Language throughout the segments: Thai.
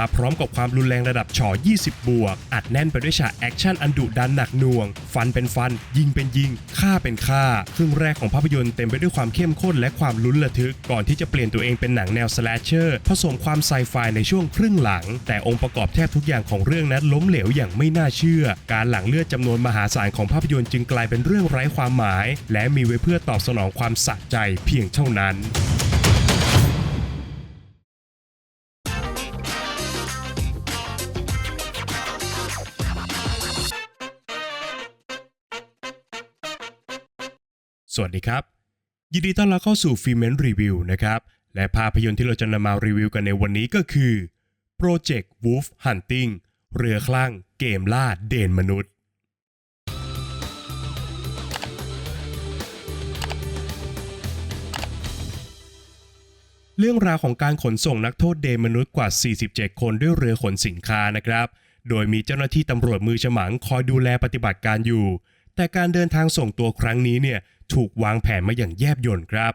มาพร้อมกับความรุนแรงระดับฉอ20 บวก อัดแน่นไปด้วยฉากแอคชั่นอันดุดันหนักหน่วง ฟันเป็นฟัน ยิงเป็นยิง ฆ่าเป็นฆ่า ครึ่งแรกของภาพยนตร์เต็มไปด้วยความเข้มข้นและความลุ้นระทึก ก่อนที่จะเปลี่ยนตัวเองเป็นหนังแนวสแลชเชอร์ผสมความไซไฟในช่วงครึ่งหลัง แต่องค์ประกอบแทบทุกอย่างของเรื่องนั้นล้มเหลวอย่างไม่น่าเชื่อ การหลั่งเลือดจำนวนมหาศาลของภาพยนตร์จึงกลายเป็นเรื่องไร้ความหมาย และมีไว้เพื่อตอบสนองความสะใจเพียงเท่านั้น วัสดีครับ ยินดีต้อนรับเข้าสู่ฟิเมนรีวิวนะครับ และภาพยนตร์ที่เราจะนำมารีวิวกันในวันนี้ก็คือ Project Wolf Hunting เรือคลั่งเกมล่าเดนมนุษย์ เรื่องราวของการขนส่งนักโทษเดนมนุษย์กว่า 47 คนด้วยเรือขนสินค้านะครับ โดยมีเจ้าหน้าที่ตำรวจมือฉมังคอยดูแลปฏิบัติการอยู่ แต่การเดินทางส่งตัวครั้งนี้เนี่ย ถูกวางแผนมาอย่างแยบยลครับ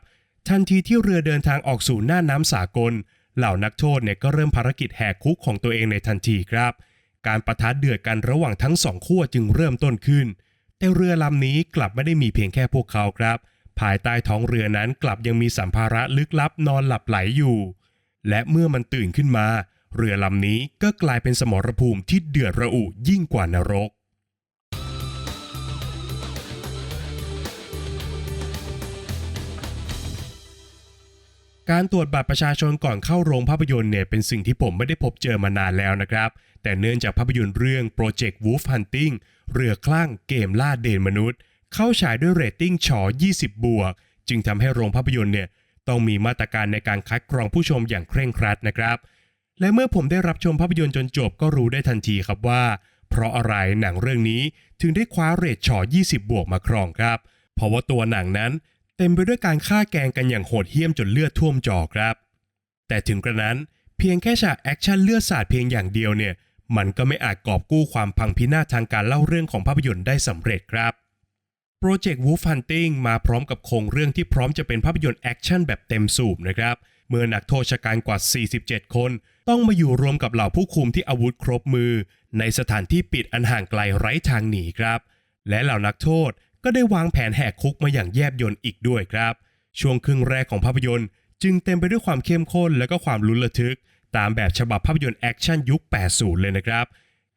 ทันทีที่เรือเดินทางออกสู่หน้าน้ำสากล เหล่านักโทษเนี่ยก็เริ่มภารกิจแหกคุกของตัวเองในทันทีครับ การประทะเดือดกันระหว่างทั้งสองขั้วจึงเริ่มต้นขึ้น แต่เรือลำนี้กลับไม่ได้มีเพียงแค่พวกเขาครับ ภายใต้ท้องเรือนั้นกลับยังมีสัมภาระลึกลับนอนหลับไหลอยู่ และเมื่อมันตื่นขึ้นมา เรือลำนี้ก็กลายเป็นสมรภูมิที่เดือดระอุยิ่งกว่านรก การตรวจบัตรประชาชนก่อนเข้าโรงภาพยนตร์เนี่ยเป็นสิ่งที่ผมไม่ได้พบเจอมานานแล้วนะครับ แต่เนื่องจากภาพยนตร์เรื่อง Project Wolf Hunting เรือคลั่งเกมล่าเดนมนุษย์ เข้าฉายด้วยเรตติ้งฉอ 20 บวก จึงทำให้โรงภาพยนตร์เนี่ยต้องมีมาตรการในการคัดกรองผู้ชมอย่างเคร่งครัดนะครับ และเมื่อผมได้รับชมภาพยนตร์จนจบก็รู้ได้ทันทีครับว่า เพราะอะไรหนังเรื่องนี้ถึงได้คว้าเรทฉอ 20 บวกมาครองครับ เพราะว่าตัวหนังนั้น เต็มไปด้วยการฆ่าแกงกันอย่างโหดเหี้ยมจนเลือดท่วมจอครับ แต่ถึงกระนั้นเพียงแค่ฉากแอคชั่นเลือดสาดเพียงอย่างเดียวเนี่ย มันก็ไม่อาจกอบกู้ความพังพินาศทางการเล่าเรื่องของภาพยนตร์ได้สำเร็จครับ Project Wolf Hunting มาพร้อมกับโครงเรื่องที่พร้อมจะเป็นภาพยนตร์แอคชั่นแบบเต็มสูบนะครับ เมื่อนักโทษชะกันกว่า 47 คน ต้องมาอยู่รวมกับเหล่าผู้คุมที่อาวุธครบมือ ในสถานที่ปิดอันห่างไกลไร้ทางหนีครับ และเหล่านักโทษ ก็ได้วางแผนแหกคุกมาอย่างแยบยลอีกด้วยครับ ช่วงครึ่งแรกของภาพยนตร์ จึงเต็มไปด้วยความเข้มข้นและก็ความลุ้นระทึก ตามแบบฉบับภาพยนตร์แอคชั่นยุค 80 เลยนะครับ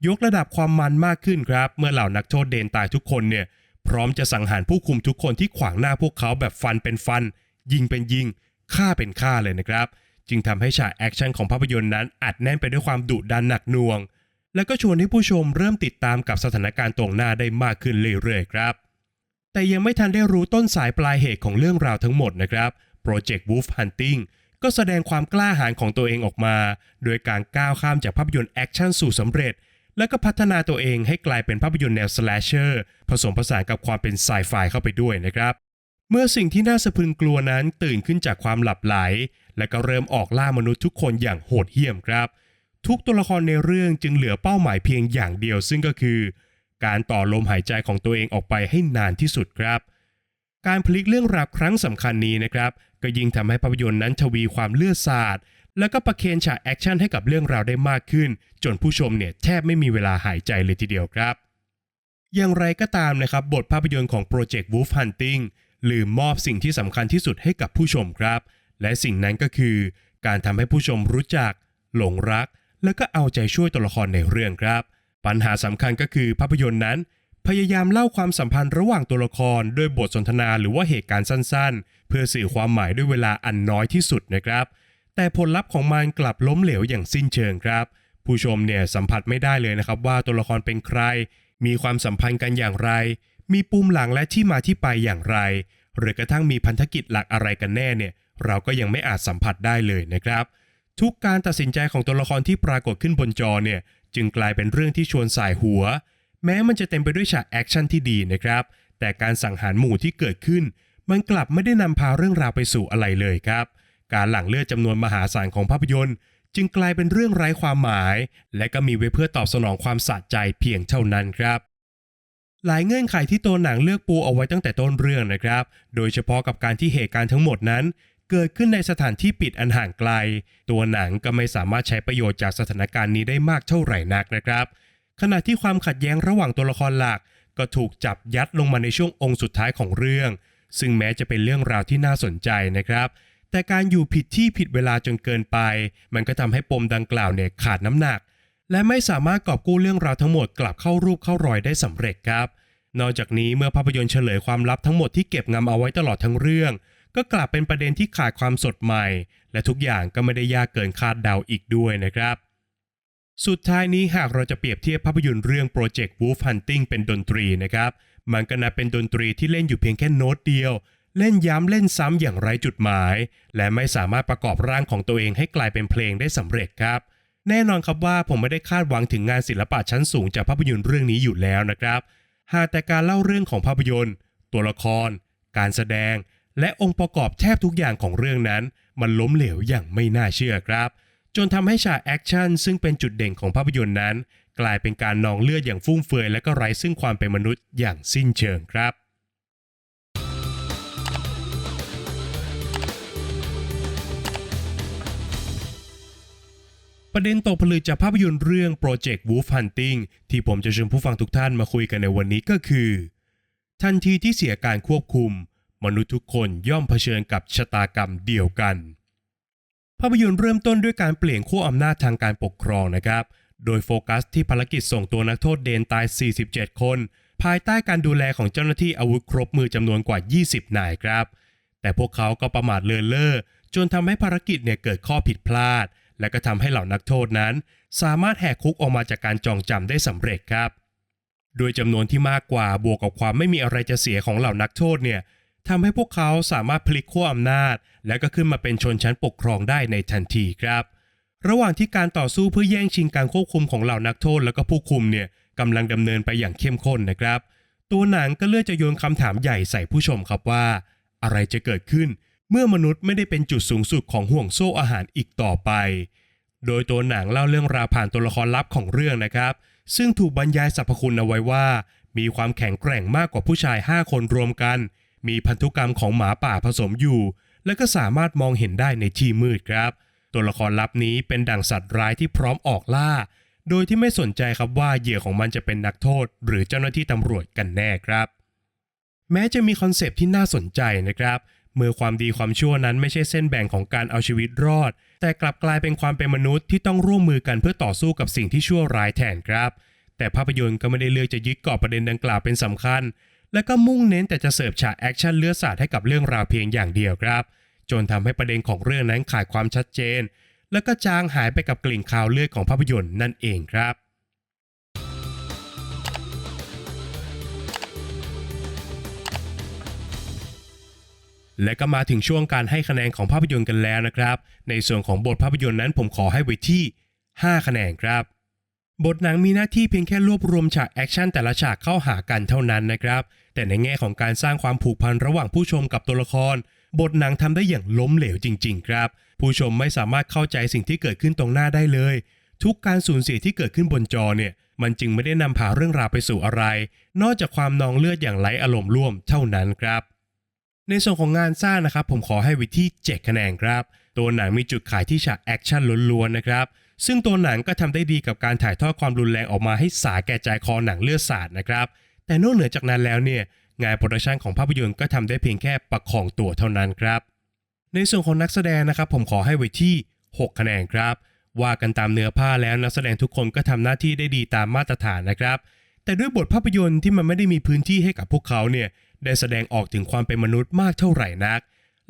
ยกระดับความมันมากขึ้นครับ เมื่อเหล่านักโทษเดนตายทุกคนเนี่ยพร้อมจะสังหารผู้คุมทุกคนที่ขวางหน้าพวกเขาแบบฟันเป็นฟัน ยิงเป็นยิงฆ่าเป็นฆ่าเลยนะครับ จึงทำให้ฉากแอคชั่นของภาพยนตร์นั้นอัดแน่นไปด้วยความดุดันหนักหน่วง และก็ชวนให้ผู้ชมเริ่มติดตามกับสถานการณ์ตรงหน้าได้มากขึ้นเรื่อยๆครับ แต่ยังไม่ทันได้รู้ต้นสายปลายเหตุของเรื่องราวทั้งหมดนะครับ Project Wolf Hunting ก็แสดงความกล้าหาญของตัวเองออกมา โดยการก้าวข้ามจากภาพยนตร์แอคชั่นสู่สำเร็จ และก็พัฒนาตัวเองให้กลายเป็นภาพยนตร์แนวสแลชเชอร์ผสมผสานกับความเป็นไซไฟเข้าไปด้วยนะครับ เมื่อสิ่งที่น่าสะพรึงกลัวนั้นตื่นขึ้นจากความหลับไหล และก็เริ่มออกล่ามนุษย์ทุกคนอย่างโหดเหี้ยมครับ ทุกตัวละครในเรื่องจึงเหลือเป้าหมายเพียงอย่างเดียวซึ่งก็คือ การต่อลมหายใจของตัวเองออกไปให้นานที่สุดครับ การพลิกเรื่องราวครั้งสำคัญนี้นะครับก็ยิ่งทำให้ภาพยนตร์นั้นทวีความเลือดสาดแล้วก็ประเคนฉากแอคชั่นให้กับเรื่องราวได้มากขึ้น จนผู้ชมเนี่ยแทบไม่มีเวลาหายใจเลยทีเดียวครับ อย่างไรก็ตามนะครับ บทภาพยนตร์ของ Project Wolf Hunting ลืมมอบสิ่งที่สำคัญที่สุดให้กับผู้ชมครับ และสิ่งนั้นก็คือ การทำให้ผู้ชมรู้จัก หลงรัก แล้วก็เอาใจช่วยตัวละครในเรื่องครับ ปัญหาสำคัญก็คือภาพยนตร์นั้น พยายามเล่าความสัมพันธ์ระหว่างตัวละครด้วยบทสนทนาหรือว่าเหตุการณ์สั้นๆ เพื่อสื่อความหมายด้วยเวลาอันน้อยที่สุดนะครับ แต่ผลลัพธ์ของมันกลับล้มเหลวอย่างสิ้นเชิงครับ ผู้ชมเนี่ยสัมผัสไม่ได้เลยนะครับว่าตัวละครเป็นใคร มีความสัมพันธ์กันอย่างไร มีปุ่มหลังและที่มาที่ไปอย่างไร หรือกระทั่งมีพันธกิจหลักอะไรกันแน่เนี่ย เราก็ยังไม่อาจสัมผัสได้เลยนะครับ ทุกการตัดสินใจของตัวละครที่ปรากฏขึ้นบนจอเนี่ย จึงกลายเป็นเรื่องที่ชวนสายหัว แม้มันจะเต็มไปด้วยฉากแอคชั่นที่ดีนะครับ แต่การสังหารหมู่ที่เกิดขึ้น มันกลับไม่ได้นำพาเรื่องราวไปสู่อะไรเลยครับ การหลั่งเลือดจำนวนมหาศาลของภาพยนตร์ จึงกลายเป็นเรื่องไร้ความหมาย และก็มีไว้เพื่อตอบสนองความสะใจเพียงเท่านั้นครับหลายเงื่อนไขที่ตัวหนังเลือกปูเอาไว้ตั้งแต่ต้นเรื่องนะครับ โดยเฉพาะกับการที่เหตุการณ์ทั้งหมดนั้น เกิดขึ้นในสถานที่ปิดอันห่างไกล ตัวหนังก็ไม่สามารถใช้ประโยชน์จากสถานการณ์นี้ได้มากเท่าไหร่นักนะครับ ขณะที่ความขัดแย้งระหว่างตัวละครหลัก ก็ถูกจับยัดลงมาในช่วงองค์สุดท้ายของเรื่อง ซึ่งแม้จะเป็นเรื่องราวที่น่าสนใจนะครับ แต่การอยู่ผิดที่ผิดเวลาจนเกินไป มันก็ทำให้ปมดังกล่าวเนี่ยขาดน้ำหนัก และไม่สามารถกอบกู้เรื่องราวทั้งหมดกลับเข้ารูปเข้ารอยได้สำเร็จครับ นอกจากนี้เมื่อภาพยนตร์เฉลยความลับทั้งหมดที่เก็บงำเอาไว้ตลอดทั้งเรื่อง ก็กลับเป็นประเด็นที่ขาดความสดใหม่ และทุกอย่างก็ไม่ได้ยากเกินคาดเดาอีกด้วยนะครับ สุดท้ายนี้หากเราจะเปรียบเทียบภาพยนตร์เรื่อง Project Wolf Hunting เป็นดนตรีนะครับ มันก็นับเป็นดนตรีที่เล่นอยู่เพียงแค่โน้ตเดียว เล่นย้ำเล่นซ้ำอย่างไร้จุดหมาย และไม่สามารถประกอบร่างของตัวเองให้กลายเป็นเพลงได้สำเร็จครับแน่นอนครับว่าผมไม่ได้คาดหวังถึงงานศิลปะชั้นสูงจากภาพยนตร์เรื่องนี้อยู่แล้วนะครับ หากแต่การเล่าเรื่องของภาพยนตร์ ตัวละคร การแสดง และองค์ประกอบแทบทุกอย่างของเรื่องนั้น มันล้มเหลวอย่างไม่น่าเชื่อครับ จนทำให้ฉากแอคชั่นซึ่งเป็นจุดเด่นของภาพยนตร์นั้น กลายเป็นการนองเลือดอย่างฟุ่มเฟือยและก็ไร้ซึ่งความเป็นมนุษย์อย่างสิ้นเชิงครับประเด็นตกผลึกจากภาพยนตร์เรื่อง Project Wolf Hunting ที่ผมจะเชิญผู้ฟังทุกท่านมาคุยกันในวันนี้ก็คือ ทันทีที่เสียการควบคุม มนุษย์ทุกคนย่อมเผชิญกับชะตากรรมเดียวกัน ภาพยนตร์เริ่มต้นด้วยการเปลี่ยนขั้วอำนาจทางการปกครองนะครับ โดยโฟกัสที่ภารกิจส่งตัวนักโทษเดนตาย 47 คน ภายใต้การดูแลของเจ้าหน้าที่อาวุธครบมือจำนวนกว่า 20 นายครับ แต่พวกเขาก็ประมาทเลินเล่อจนทำให้ภารกิจเนี่ยเกิดข้อผิดพลาด และก็ทำให้เหล่านักโทษนั้น สามารถแหกคุกออกมาจากการจองจำได้สำเร็จครับ โดยจำนวนที่มากกว่าบวกกับความไม่มีอะไรจะเสียของเหล่านักโทษเนี่ย ทำให้พวกเขาสามารถพลิกขั้วอำนาจ และก็ขึ้นมาเป็นชนชั้นปกครองได้ในทันทีครับ ระหว่างที่การต่อสู้เพื่อแย่งชิงการควบคุมของเหล่านักโทษและก็ผู้คุมเนี่ยกำลังดำเนินไปอย่างเข้มข้นนะครับ ตัวหนังก็เลือกจะโยนคำถามใหญ่ใส่ผู้ชมครับว่า อะไรจะเกิดขึ้น เมื่อมนุษย์ไม่ได้เป็นจุดสูงสุดของห่วงโซ่อาหารอีกต่อไป โดยตัวหนังเล่าเรื่องราวผ่านตัวละครลับของเรื่องนะครับ ซึ่งถูกบรรยายสรรพคุณเอาไว้ว่า มีความแข็งแกร่งมากกว่าผู้ชาย 5 คนรวมกัน มีพันธุกรรมของหมาป่าผสมอยู่ และก็สามารถมองเห็นได้ในที่มืดครับ ตัวละครลับนี้เป็นดั่งสัตว์ร้ายที่พร้อมออกล่า โดยที่ไม่สนใจครับว่าเหยื่อของมันจะเป็นนักโทษ หรือเจ้าหน้าที่ตำรวจกันแน่ครับ แม้จะมีคอนเซปที่น่าสนใจนะครับเมื่อความดีความชั่วนั้นไม่ใช่เส้นแบ่งของการเอาชีวิตรอด แต่กลับกลายเป็นความเป็นมนุษย์ที่ต้องร่วมมือกันเพื่อต่อสู้กับสิ่งที่ชั่วร้ายแทนครับ แต่ภาพยนตร์ก็ไม่ได้เลือกจะยึดเกาะประเด็นดังกล่าวเป็นสำคัญ และก็มุ่งเน้นแต่จะเสิร์ฟฉากแอคชั่นเลือดสาดให้กับเรื่องราวเพียงอย่างเดียวครับ จนทำให้ประเด็นของเรื่องนั้นขาดความชัดเจน และก็จางหายไปกับกลิ่นคาวเลือดของภาพยนตร์นั่นเองครับและก็มาถึงช่วงการให้คะแนนของภาพยนตร์กันแล้วนะครับ ในส่วนของบทภาพยนตร์นั้นผมขอให้ไว้ที่ 5 คะแนนครับ บทหนังมีหน้าที่เพียงแค่รวบรวมฉากแอคชั่นแต่ละฉากเข้าหากันเท่านั้นนะครับ แต่ในแง่ของการสร้างความผูกพันระหว่างผู้ชมกับตัวละคร บทหนังทำได้อย่างล้มเหลวจริง ๆ ครับ ผู้ชมไม่สามารถเข้าใจสิ่งที่เกิดขึ้นตรงหน้าได้เลย ทุกการสูญเสียที่เกิดขึ้นบนจอเนี่ย มันจึงไม่ได้นำพาเรื่องราวไปสู่อะไร นอกจากความนองเลือดอย่างไร้อารมณ์ร่วมเท่านั้นครับ ในส่วนของงานสร้างนะครับ ผมขอให้ว้ที่7คะแนนครับ ตัวหนังมีจุดขายที่ฉากแอคชั่นล้วนๆนะครับ ซึ่งตัวหนังก็ทำได้ดีกับการถ่ายทอดความรุนแรงออกมาให้สาแก่ใจคอหนังเลือดสาดนะครับ แต่นอกเหนือจากนั้นแล้วเนี่ยงานโปรดักชันของภาพยนตร์ก็ทำได้เพียงแค่ประคองตัวเท่านั้นครับ ในส่วนของนักแสดงนะครับผมขอให้ไว้ที่ 6 คะแนนครับ ว่ากันตามเนื้อผ้าแล้วนักแสดงทุกคนก็ทำหน้าที่ได้ดีตามมาตรฐานนะครับ แต่ด้วยบทภาพยนตร์ที่มันไม่ได้มีพื้นที่ให้กับพวกเขาเนี่ยได้แสดงออกถึงความเป็นมนุษย์มากเท่าไหร่นัก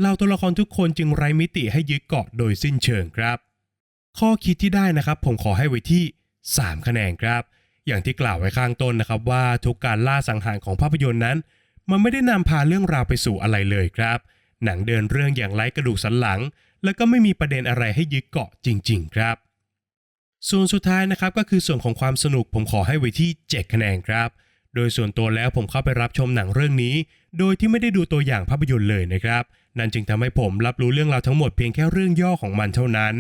เราตัวละครทุกคนจึงไร้มิติให้ยึดเกาะโดยสิ้นเชิงครับ ข้อคิดที่ได้นะครับ ผมขอให้ไว้ที่ 3 คะแนนครับ อย่างที่กล่าวไว้ข้างต้นนะครับว่าทุกการล่าสังหารของภาพยนตร์นั้น มันไม่ได้นำพาเรื่องราวไปสู่อะไรเลยครับ หนังเดินเรื่องอย่างไร้กระดูกสันหลัง แล้วก็ไม่มีประเด็นอะไรให้ยึดเกาะจริง ๆ ครับ ส่วนสุดท้ายนะครับก็คือส่วนของความสนุกผมขอให้ไว้ที่ 7 คะแนนครับ โดยส่วนตัวแล้วผมเข้าไปรับชมหนังเรื่องนี้ โดยที่ไม่ได้ดูตัวอย่างภาพยนตร์เลยนะครับ นั่นจึงทำให้ผมรับรู้เรื่องราวทั้งหมดเพียงแค่เรื่องย่อของมันเท่านั้น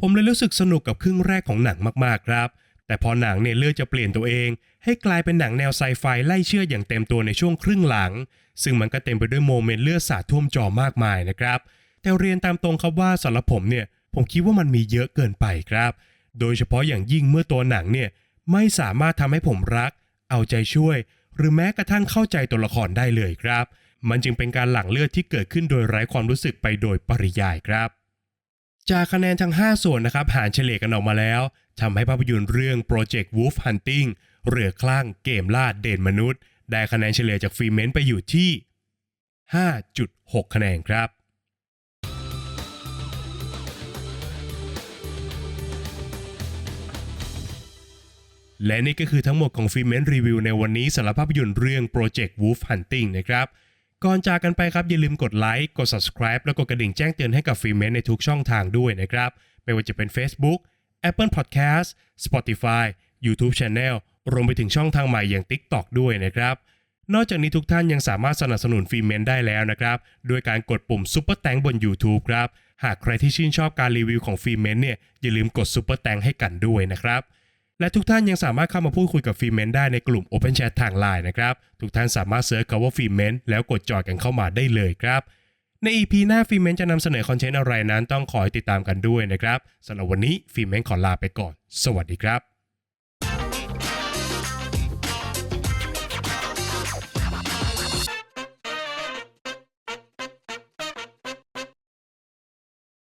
ผมเลยรู้สึกสนุกกับครึ่งแรกของหนังมากๆครับ แต่พอหนังเนี่ยเลือกจะเปลี่ยนตัวเอง ให้กลายเป็นหนังแนวไซไฟไล่เชื่ออย่างเต็มตัวในช่วงครึ่งหลัง ซึ่งมันก็เต็มไปด้วยโมเมนต์เลือดสาดท่วมจอมากมายนะครับ แต่เรียนตามตรงครับว่าสำหรับผมเนี่ยผมคิดว่ามันมีเยอะเกินไปครับ โดยเฉพาะอย่างยิ่งเมื่อตัวหนังเนี่ยไม่สามารถทำให้ผมรัก เอาใจช่วย หรือแม้กระทั่งเข้าใจตัวละครได้เลยครับ มันจึงเป็นการหลั่งเลือดที่เกิดขึ้นโดยไร้ความรู้สึกไปโดยปริยายครับ จากคะแนนทั้ง 5 ส่วนนะครับหารเฉลี่ยกันออกมาแล้วทำให้ภาพยนตร์เรื่อง Project Wolf Hunting เรือคลั่งเกมล่าเด่นมนุษย์ ได้คะแนนเฉลี่ยจากฟรีเมนต์ไปอยู่ที่ 5.6 คะแนนครับ และนี่ก็คือทั้งหมดของฟิเมนรีวิวในวันนี้สำหรับภาพยนตร์เรื่อง Project Wolf Hunting นะครับ ก่อนจากกันไปครับอย่าลืมกดไลค์กด subscribe แล้วกดกระดิ่งแจ้งเตือนให้กับฟิเมนในทุกช่องทางด้วยนะครับ ไม่ว่าจะเป็น Facebook Apple Podcast Spotify YouTube Channel รวมไปถึงช่องทางใหม่อย่าง TikTok ด้วยนะครับ นอกจากนี้ทุกท่านยังสามารถสนับสนุนฟิเมนได้แล้วนะครับด้วยการกดปุ่ม Super t a n k บน YouTube ครับ หากใครที่ชื่นชอบการรีวิวของฟิเมนเนี่ยอย่าลืมกด Super t a n k ให้กันด้วยนะครับ และทุกท่านยังสามารถเข้ามาพูดคุยกับฟีเมนได้ในกลุ่ม Open Chat ทางไลน์นะครับ ทุกท่านสามารถเซิร์ชคำว่าฟีเมนแล้วกดจอยกันเข้ามาได้เลยครับ ใน EP หน้าฟีเมนจะนำเสนอคอนเทนต์อะไรนั้นต้องขอให้ติดตามกันด้วยนะครับสำหรับวันนี้ฟีเมนขอลาไปก่อน สวัสดีครับ